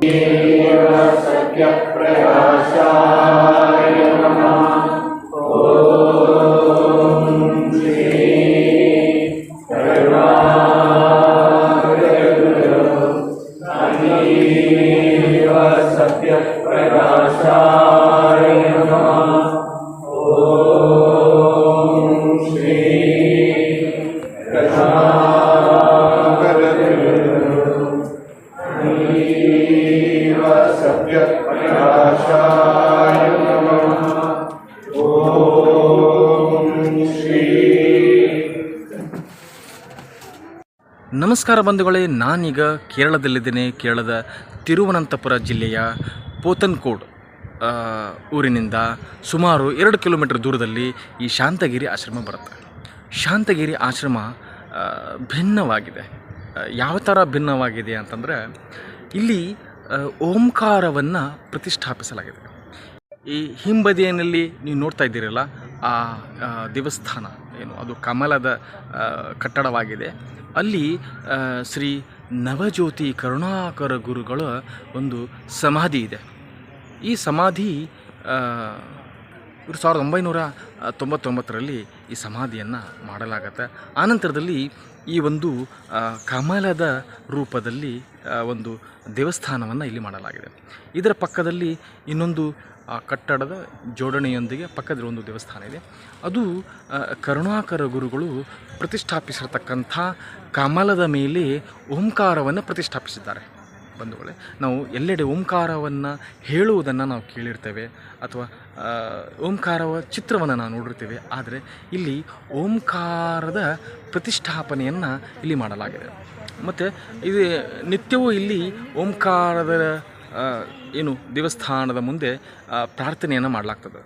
Yeah. ನಮಸ್ಕಾರ ಬಂಧುಗಳೇ ನಾನೀಗ ಕೇರಳದಲ್ಲಿದ್ದೇನೆ ಕೇರಳದ ತಿರುವನಂತಪುರ ಜಿಲ್ಲೆಯ ಪೋತನ್ಕೋಡ್ ಊರಿನಿಂದ ಸುಮಾರು ಎರಡು ಕಿಲೋಮೀಟರ್ ದೂರದಲ್ಲಿ ಈ ಶಾಂತಗಿರಿ ಆಶ್ರಮ ಬರುತ್ತೆ. ಶಾಂತಗಿರಿ ಆಶ್ರಮ ಭಿನ್ನವಾಗಿದೆ. ಯಾವ ಥರ ಭಿನ್ನವಾಗಿದೆ ಅಂತಂದರೆ ಇಲ್ಲಿ ಓಂಕಾರವನ್ನು ಪ್ರತಿಷ್ಠಾಪಿಸಲಾಗಿದೆ. ಈ ಹಿಂಬದಿಯಲ್ಲಿ ನೀವು ನೋಡ್ತಾ ಇದ್ದೀರಲ್ಲ ಆ, ದೇವಸ್ಥಾನ ಏನು ಅದು ಕಮಲದ ಕಟ್ಟಡವಾಗಿದೆ. ಅಲ್ಲಿ ಶ್ರೀ ನವಜ್ಯೋತಿ ಕರುಣಾಕರ ಗುರುಗಳ ಒಂದು ಸಮಾಧಿ ಇದೆ. ಈ ಸಮಾಧಿ ಇವರು ಸಾವಿರದ ಒಂಬೈನೂರ ತೊಂಬತ್ತೊಂಬತ್ತರಲ್ಲಿ ಈ ಸಮಾಧಿಯನ್ನು ಮಾಡಲಾಗತ್ತೆ. ಆನಂತರದಲ್ಲಿ ಈ ಒಂದು ಕಮಲದ ರೂಪದಲ್ಲಿ ಒಂದು ದೇವಸ್ಥಾನವನ್ನು ಇಲ್ಲಿ ಮಾಡಲಾಗಿದೆ. ಇದರ ಪಕ್ಕದಲ್ಲಿ ಇನ್ನೊಂದು ಆ ಕಟ್ಟಡದ ಜೋಡಣೆಯೊಂದಿಗೆ ಪಕ್ಕದಲ್ಲಿ ಒಂದು ದೇವಸ್ಥಾನ ಇದೆ. ಅದು ಕರುಣಾಕರ ಗುರುಗಳು ಪ್ರತಿಷ್ಠಾಪಿಸಿರ್ತಕ್ಕಂಥ ಕಮಲದ ಮೇಲೆ ಓಂಕಾರವನ್ನು ಪ್ರತಿಷ್ಠಾಪಿಸಿದ್ದಾರೆ. ಬಂಧುಗಳೇ, ನಾವು ಎಲ್ಲೆಡೆ ಓಂಕಾರವನ್ನು ಹೇಳುವುದನ್ನು ನಾವು ಕೇಳಿರ್ತೇವೆ. ಅಥವಾ ಓಂಕಾರವ ಚಿತ್ರವನ್ನು ನಾವು ನೋಡಿರ್ತೇವೆ. ಆದರೆ, ಇಲ್ಲಿ ಓಂಕಾರದ ಪ್ರತಿಷ್ಠಾಪನೆಯನ್ನು ಇಲ್ಲಿ ಮಾಡಲಾಗಿದೆ. ಮತ್ತು, ಇದು ನಿತ್ಯವೂ ಇಲ್ಲಿ ಓಂಕಾರದ ಏನು ದೇವಸ್ಥಾನದ ಮುಂದೆ ಪ್ರಾರ್ಥನೆಯನ್ನು ಮಾಡಲಾಗ್ತದೆ.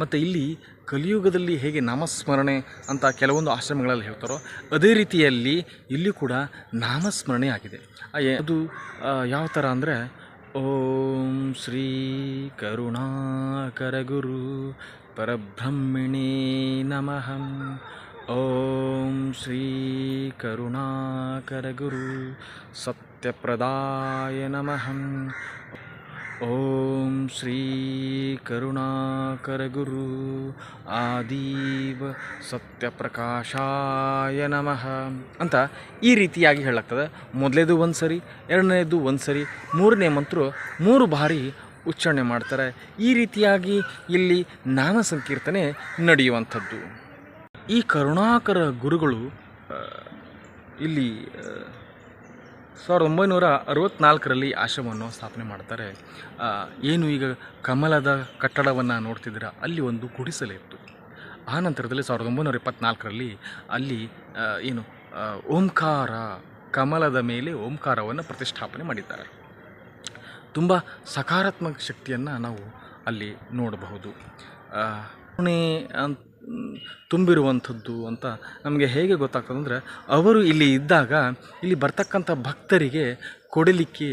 ಮತ್ತು ಇಲ್ಲಿ ಕಲಿಯುಗದಲ್ಲಿ ಹೇಗೆ ನಾಮಸ್ಮರಣೆ ಅಂತ ಕೆಲವೊಂದು ಆಶ್ರಮಗಳಲ್ಲಿ ಹೇಳ್ತಾರೋ, ಅದೇ ರೀತಿಯಲ್ಲಿ ಇಲ್ಲಿ ಕೂಡ ನಾಮಸ್ಮರಣೆ ಆಗಿದೆ. ಅದು ಯಾವ ಥರ ಅಂದರೆ, ಓಂ ಶ್ರೀ ಕರುಣಾಕರ ಗುರು ಪರಬ್ರಹ್ಮಿಣೇ ನಮಃ. ಓಂ ಶ್ರೀ ಕರುಣಾಕರ ಗುರು ಸತ್ಯಪ್ರದಾಯ ನಮಃ ಓಂ ಶ್ರೀ ಕರುಣಾಕರ ಗುರು ಆದೀವ ಸತ್ಯಪ್ರಕಾಶಾಯ ನಮಃ ಅಂತ ಈ ರೀತಿಯಾಗಿ ಹೇಳಲಾಗ್ತದೆ. ಮೊದಲೇದು ಒಂದು ಸರಿ, ಎರಡನೇದು ಒಂದು ಸರಿ, ಮೂರನೇ ಮಂತ್ರ ಮೂರು ಬಾರಿ ಉಚ್ಚಾರಣೆ ಮಾಡ್ತಾರೆ. ಈ ರೀತಿಯಾಗಿ ಇಲ್ಲಿ ನಾಮ ಸಂಕೀರ್ತನೆ ನಡೆಯುವಂಥದ್ದು. ಈ ಕರುಣಾಕರ ಗುರುಗಳು ಇಲ್ಲಿ ಸಾವಿರದ ಒಂಬೈನೂರ ಅರವತ್ತ್ನಾಲ್ಕರಲ್ಲಿ ಆಶ್ರಮವನ್ನು ಸ್ಥಾಪನೆ ಮಾಡ್ತಾರೆ. ಏನು ಈಗ ಕಮಲದ ಕಟ್ಟಡವನ್ನು ನೋಡ್ತಿದ್ದೀರ? ಅಲ್ಲಿ ಒಂದು ಗುಡಿಸಲಿತ್ತು ಆ ನಂತರದಲ್ಲಿ ಸಾವಿರದ ಒಂಬೈನೂರ ಇಪ್ಪತ್ನಾಲ್ಕರಲ್ಲಿ ಅಲ್ಲಿ ಏನು ಓಂಕಾರ, ಕಮಲದ ಮೇಲೆ ಓಂಕಾರವನ್ನು ಪ್ರತಿಷ್ಠಾಪನೆ ಮಾಡಿದ್ದಾರೆ. ತುಂಬ ಸಕಾರಾತ್ಮಕ ಶಕ್ತಿಯನ್ನು ನಾವು ಅಲ್ಲಿ ನೋಡಬಹುದು. ಪುಣೆ ಅಂತ ತುಂಬಿರುವಂಥದ್ದು ಅಂತ ನಮಗೆ ಹೇಗೆ ಗೊತ್ತಾಗ್ತದೆ ಅಂದರೆ ಅವರು ಇಲ್ಲಿ ಇದ್ದಾಗ ಇಲ್ಲಿ ಬರ್ತಕ್ಕಂಥ ಭಕ್ತರಿಗೆ ಕೊಡಲಿಕ್ಕೆ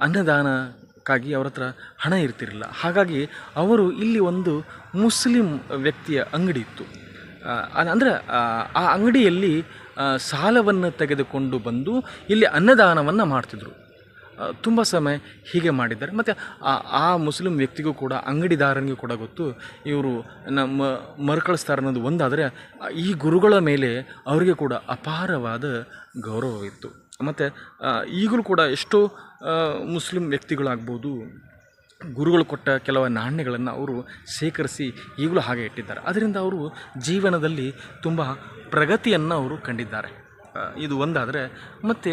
ಅನ್ನದಾನಕ್ಕಾಗಿ ಅವ್ರ ಹತ್ರ ಹಣ ಇರ್ತಿರಲಿಲ್ಲ. ಹಾಗಾಗಿ ಅವರು ಇಲ್ಲಿ ಒಂದು ಮುಸ್ಲಿಂ ವ್ಯಕ್ತಿಯ ಅಂಗಡಿ ಇತ್ತು. ಅಂದರೆ, ಆ ಅಂಗಡಿಯಲ್ಲಿ ಸಾಲವನ್ನು ತೆಗೆದುಕೊಂಡು ಬಂದು ಇಲ್ಲಿ ಅನ್ನದಾನವನ್ನು ಮಾಡ್ತಿದ್ರು. ತುಂಬ ಸಮಯ ಹೀಗೆ ಮಾಡಿದ್ದಾರೆ. ಮತ್ತು ಆ ಮುಸ್ಲಿಂ ವ್ಯಕ್ತಿಗೂ ಕೂಡ, ಅಂಗಡಿದಾರನಿಗೂ ಕೂಡ ಗೊತ್ತು, ಇವರು ನಮ್ಮ ಮರುಕಳಿಸ್ತಾರೆ ಅನ್ನೋದು ಒಂದಾದರೆ, ಈ ಗುರುಗಳ ಮೇಲೆ ಅವರಿಗೆ ಕೂಡ ಅಪಾರವಾದ ಗೌರವವಿತ್ತು ಮತ್ತು ಈಗಲೂ ಕೂಡ ಎಷ್ಟೋ ಮುಸ್ಲಿಂ ವ್ಯಕ್ತಿಗಳಾಗ್ಬೋದು, ಗುರುಗಳು ಕೊಟ್ಟ ಕೆಲವು ನಾಣ್ಯಗಳನ್ನು ಅವರು ಶೇಖರಿಸಿ ಈಗಲೂ ಹಾಗೆ ಇಟ್ಟಿದ್ದಾರೆ. ಅದರಿಂದ ಅವರು ಜೀವನದಲ್ಲಿ ತುಂಬ ಪ್ರಗತಿಯನ್ನು ಅವರು ಕಂಡಿದ್ದಾರೆ. ಇದು ಒಂದಾದರೆ, ಮತ್ತು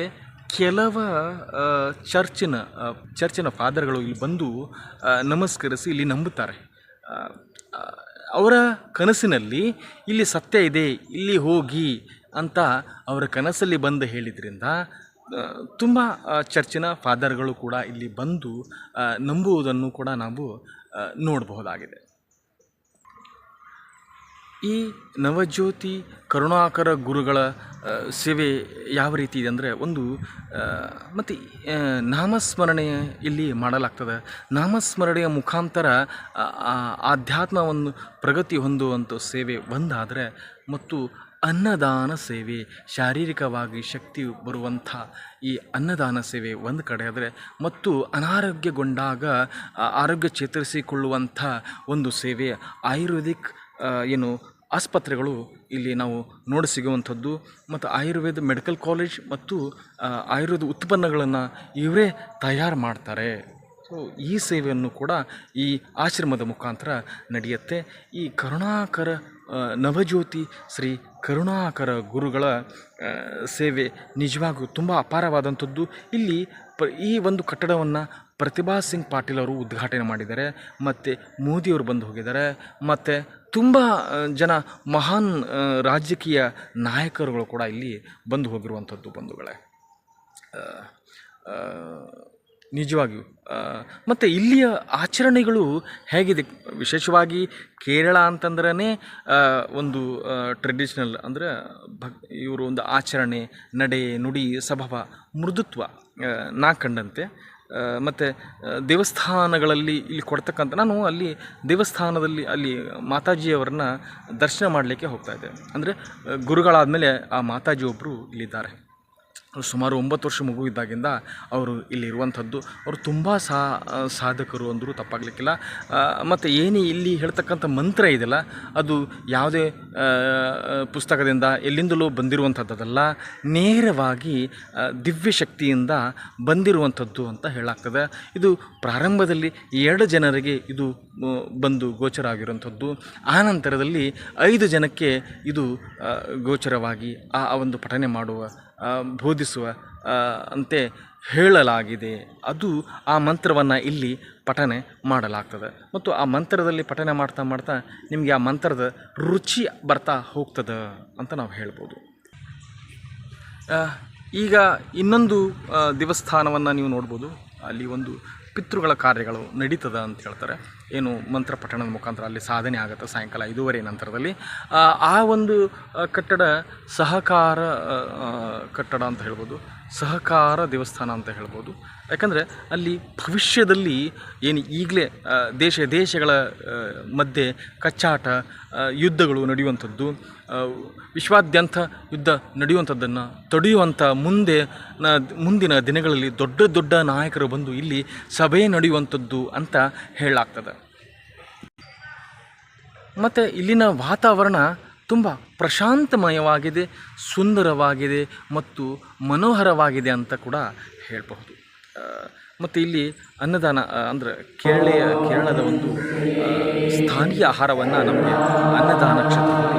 ಕೆಲವ ಚರ್ಚಿನ ಚರ್ಚಿನ ಫಾದರ್ಗಳು ಇಲ್ಲಿ ಬಂದು ನಮಸ್ಕರಿಸಿ ಇಲ್ಲಿ ನಂಬುತ್ತಾರೆ. ಅವರ ಕನಸಿನಲ್ಲಿ ಇಲ್ಲಿ ಸತ್ಯ ಇದೆ, ಇಲ್ಲಿ ಹೋಗಿ ಅಂತ ಅವರ ಕನಸಲ್ಲಿ ಬಂದು ಹೇಳಿದ್ರಿಂದ ತುಂಬ ಚರ್ಚಿನ ಫಾದರ್ಗಳು ಕೂಡ ಇಲ್ಲಿ ಬಂದು ನಂಬುವುದನ್ನು ಕೂಡ ನಾವು ನೋಡಬಹುದಾಗಿದೆ. ಈ ನವಜ್ಯೋತಿ ಕರುಣಾಕರ ಗುರುಗಳ ಸೇವೆ ಯಾವ ರೀತಿ ಇದೆ ಅಂದರೆ ಒಂದು ಮತ್ತು ನಾಮಸ್ಮರಣೆ ಇಲ್ಲಿ ಮಾಡಲಾಗ್ತದೆ. ನಾಮಸ್ಮರಣೆಯ ಮುಖಾಂತರ ಆಧ್ಯಾತ್ಮವನ್ನು ಪ್ರಗತಿ ಹೊಂದುವಂಥ ಸೇವೆ ಒಂದಾದರೆ ಮತ್ತು ಅನ್ನದಾನ ಸೇವೆ, ಶಾರೀರಿಕವಾಗಿ ಶಕ್ತಿ ಬರುವಂಥ ಈ ಅನ್ನದಾನ ಸೇವೆ ಒಂದು ಕಡೆ ಆದರೆ ಮತ್ತು ಅನಾರೋಗ್ಯಗೊಂಡಾಗ ಆರೋಗ್ಯ ಚೇತರಿಸಿಕೊಳ್ಳುವಂಥ ಒಂದು ಸೇವೆ, ಆಯುರ್ವೇದಿಕ್ ಏನು ಆಸ್ಪತ್ರೆಗಳು ಇಲ್ಲಿ ನಾವು ನೋಡಿ ಸಿಗುವಂಥದ್ದು ಮತ್ತು ಆಯುರ್ವೇದ ಮೆಡಿಕಲ್ ಕಾಲೇಜ್ ಮತ್ತು ಆಯುರ್ವೇದ ಉತ್ಪನ್ನಗಳನ್ನು ಇವರೇ ತಯಾರು ಮಾಡ್ತಾರೆ. ಸೊ ಈ ಸೇವೆಯನ್ನು ಕೂಡ ಈ ಆಶ್ರಮದ ಮುಖಾಂತರ ನಡೆಯುತ್ತೆ. ಈ ಕರುಣಾಕರ ನವಜ್ಯೋತಿ ಶ್ರೀ ಕರುಣಾಕರ ಗುರುಗಳ ಸೇವೆ ನಿಜವಾಗೂ ತುಂಬ ಅಪಾರವಾದಂಥದ್ದು. ಇಲ್ಲಿ ಪ, ಈ ಒಂದು ಕಟ್ಟಡವನ್ನು ಪ್ರತಿಭಾ ಸಿಂಗ್ ಪಾಟೀಲ್ ಅವರು ಉದ್ಘಾಟನೆ ಮಾಡಿದ್ದಾರೆ, ಮತ್ತು ಮೋದಿಯವರು ಬಂದು ಹೋಗಿದ್ದಾರೆ, ಮತ್ತು ತುಂಬ ಜನ ಮಹಾನ್ ರಾಜಕೀಯ ನಾಯಕರುಗಳು ಕೂಡ ಇಲ್ಲಿ ಬಂದು ಹೋಗಿರುವಂಥದ್ದು ಬಂಧುಗಳೇ. ನಿಜವಾಗಿಯೂ ಮತ್ತು ಇಲ್ಲಿಯ ಆಚರಣೆಗಳು ಹೇಗಿದೆ? ವಿಶೇಷವಾಗಿ ಕೇರಳ ಅಂತಂದ್ರೇ ಒಂದು ಟ್ರೆಡಿಷ್ನಲ್ ಅಂದರೆ ಭಕ್ ಇವರು ಒಂದು ಆಚರಣೆ, ನಡೆ, ನುಡಿ ಸ್ವಭಾವ ಮೃದುತ್ವ ನಾ ಕಂಡಂತೆ ಮತ್ತು ದೇವಸ್ಥಾನಗಳಲ್ಲಿ ಇಲ್ಲಿ ಕೊಡ್ತಕ್ಕಂಥ, ನಾನು ಅಲ್ಲಿ ದೇವಸ್ಥಾನದಲ್ಲಿ ಅಲ್ಲಿ ಮಾತಾಜಿಯವರನ್ನ ದರ್ಶನ ಮಾಡಲಿಕ್ಕೆ ಹೋಗ್ತಾ ಇದ್ದೆ. ಅಂದರೆ, ಗುರುಗಳಾದಮೇಲೆ ಆ ಮಾತಾಜಿ ಒಬ್ಬರು ಇಲ್ಲಿದ್ದಾರೆ. ಸುಮಾರು ಒಂಬತ್ತು ವರ್ಷ ಮಗು ಇದ್ದಾಗಿಂದ ಅವರು ಇಲ್ಲಿರುವಂಥದ್ದು ಅವರು ತುಂಬ ಸಾ ಸಾಧಕರು ಅಂದರೂ ತಪ್ಪಾಗಲಿಕ್ಕಿಲ್ಲ. ಮತ್ತು ಏನು ಇಲ್ಲಿ ಹೇಳ್ತಕ್ಕಂಥ ಮಂತ್ರ ಇದೆಯಲ್ಲ, ಅದು ಯಾವುದೇ ಪುಸ್ತಕದಿಂದ ಎಲ್ಲಿಂದಲೂ ಬಂದಿರುವಂಥದ್ದಲ್ಲ ನೇರವಾಗಿ ದಿವ್ಯ ಶಕ್ತಿಯಿಂದ ಬಂದಿರುವಂಥದ್ದು ಅಂತ ಹೇಳಾಗ್ತದೆ. ಇದು ಪ್ರಾರಂಭದಲ್ಲಿ ಎರಡು ಜನರಿಗೆ ಇದು ಬಂದು ಗೋಚರ ಆಗಿರುವಂಥದ್ದು. ಆನಂತರದಲ್ಲಿ ಐದು ಜನಕ್ಕೆ ಇದು ಗೋಚರವಾಗಿ ಆ ಒಂದು ಪಠನೆ ಮಾಡುವ ಬೋಧಿಸುವ ಅಂತೆ ಹೇಳಲಾಗಿದೆ. ಅದು ಆ ಮಂತ್ರವನ್ನು ಇಲ್ಲಿ ಪಠನೆ ಮಾಡಲಾಗ್ತದೆ. ಮತ್ತು ಆ ಮಂತ್ರದಲ್ಲಿ ಪಠನೆ ಮಾಡ್ತಾ ಮಾಡ್ತಾ ನಿಮಗೆ ಆ ಮಂತ್ರದ ರುಚಿ ಬರ್ತಾ ಹೋಗ್ತದೆ ಅಂತ ನಾವು ಹೇಳ್ಬೋದು. ಈಗ ಇನ್ನೊಂದು ದೇವಸ್ಥಾನವನ್ನು ನೀವು ನೋಡ್ಬೋದು. ಅಲ್ಲಿ ಒಂದು ಪಿತೃಗಳ ಕಾರ್ಯಗಳು ನಡೀತದ ಅಂತ ಹೇಳ್ತಾರೆ. ಏನು ಮಂತ್ರ ಪಠಣದ ಮುಖಾಂತರ ಅಲ್ಲಿ ಸಾಧನೆ ಆಗುತ್ತೆ ಸಾಯಂಕಾಲ ಐದೂವರೆ ನಂತರದಲ್ಲಿ. ಆ, ಒಂದು ಕಟ್ಟಡ ಸಹಕಾರ ಕಟ್ಟಡ ಅಂತ ಹೇಳ್ಬೋದು. ಸಹಕಾರ ದೇವಸ್ಥಾನ ಅಂತ ಹೇಳ್ಬೋದು. ಯಾಕಂದರೆ ಅಲ್ಲಿ ಭವಿಷ್ಯದಲ್ಲಿ ಏನು ಈಗಲೇ ದೇಶ, ದೇಶಗಳ ಮಧ್ಯೆ ಕಚ್ಚಾಟ ಯುದ್ಧಗಳು ನಡೆಯುವಂಥದ್ದು ವಿಶ್ವಾದ್ಯಂತ ಯುದ್ಧ ನಡೆಯುವಂಥದ್ದನ್ನು ತಡೆಯುವಂಥ ಮುಂದೆ, ನ, ಮುಂದಿನ ದಿನಗಳಲ್ಲಿ ದೊಡ್ಡ ದೊಡ್ಡ ನಾಯಕರು ಬಂದು ಇಲ್ಲಿ ಸಭೆ ನಡೆಯುವಂಥದ್ದು ಅಂತ ಹೇಳಲಾಗ್ತದೆ. ಮತ್ತು ಇಲ್ಲಿನ ವಾತಾವರಣ ತುಂಬ ಪ್ರಶಾಂತಮಯವಾಗಿದೆ, ಸುಂದರವಾಗಿದೆ ಮತ್ತು ಮನೋಹರವಾಗಿದೆ ಅಂತ ಕೂಡ ಹೇಳಬಹುದು. ಮತ್ತು ಇಲ್ಲಿ ಅನ್ನದಾನ ಅಂದರೆ ಕೇರಳೆಯ ಕೇರಳದ ಒಂದು ಸ್ಥಾನೀಯ ಆಹಾರವನ್ನು ನಮಗೆ ಅನ್ನದಾನ ಕ್ಷೇತ್ರದಲ್ಲಿ